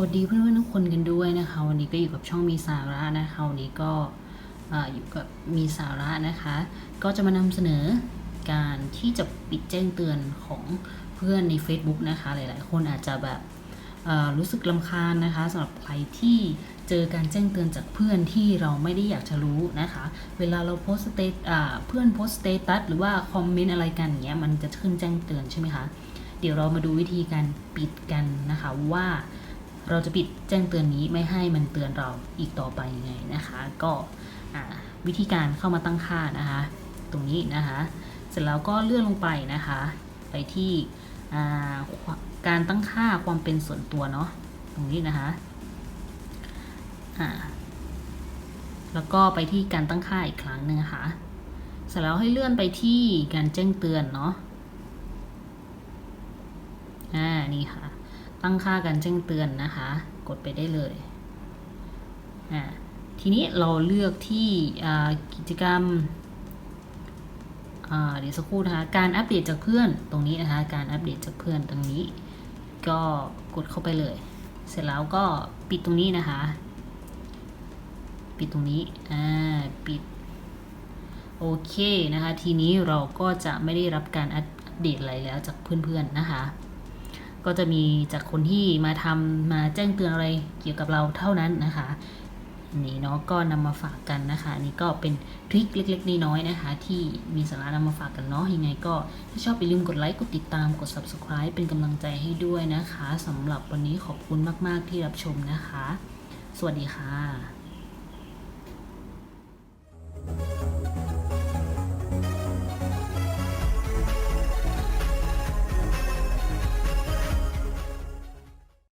วัสดีเพื่อนๆทุกคนกันด้วยนะคะ วันนี้ก็อยู่กับช่องมีสาระนะคะวันนี้ก็ออยู่กับมีสาระนะคะ ก็จะมานำเสนอการที่จะปิดแจ้งเตือนของเพื่อนใน Facebook นะคะ หลายๆ คนอาจจะแบบรู้สึกลำคาญนะคะสำหรับใครที่เจอการแจ้งเตือนจากเพื่อนที่เราไม่ได้อยากจะรู้นะคะ เวลาเราโพสต์เตตเพื่อนโพสต์สเตตัสหรือว่าคอมเมนต์อะไรกันอย่างเงี้ยมันจะขึ้นแจ้งเตือนใช่ไหมคะเดี๋ยวเรามาดูวิธีการปิดกันนะคะว่า เราจะปิดแจ้งเตือนนี้ไม่ให้มันเตือนเราอีกต่อไปยังไงนะคะ ก็วิธีการเข้ามาตั้งค่านะคะ ตรงนี้นะคะ เสร็จแล้วก็เลื่อนลงไปนะคะ ไปที่การตั้งค่าความเป็นส่วนตัวเนาะตรงนี้นะคะแล้วก็ไปที่การตั้งค่าอีกครั้งหนึ่งนะคะเสร็จแล้วให้เลื่อนไปที่การแจ้งเตือนเนาะ อ่า นี่ค่ะ ตั้งค่าการแจ้งเตือนนะคะ กดไปได้เลย ทีนี้เราเลือกที่กิจกรรมเดี๋ยวสักครู่นะคะการอัปเดตจากเพื่อนตรงนี้นะคะ การอัปเดตจากเพื่อนตรงนี้ ก็กดเข้าไปเลย เสร็จแล้วก็ปิดตรงนี้นะคะ ปิดตรงนี้อ่าปิดโอเคนะคะ ทีนี้เราก็จะไม่ได้รับการอัปเดตอะไรแล้วจากเพื่อนๆนะคะ ก็จะมีจากคนที่มาทำมาแจ้งเตือนอะไรเกี่ยวกับเราเท่านั้นนะคะนี่เนาะก็นำมาฝากกันนะคะนนี่ก็เป็นทริคเล็กๆน้อยๆนะคะ ที่มีสาระนำมาฝากกันเนาะยังไงก็ถ้าชอบอย่าลืมกดไลค์กดติดตามกด subscribe เป็นกำลังใจให้ด้วยนะคะสำหรับวันนี้ขอบคุณมากๆที่รับชมนะคะ สวัสดีค่ะ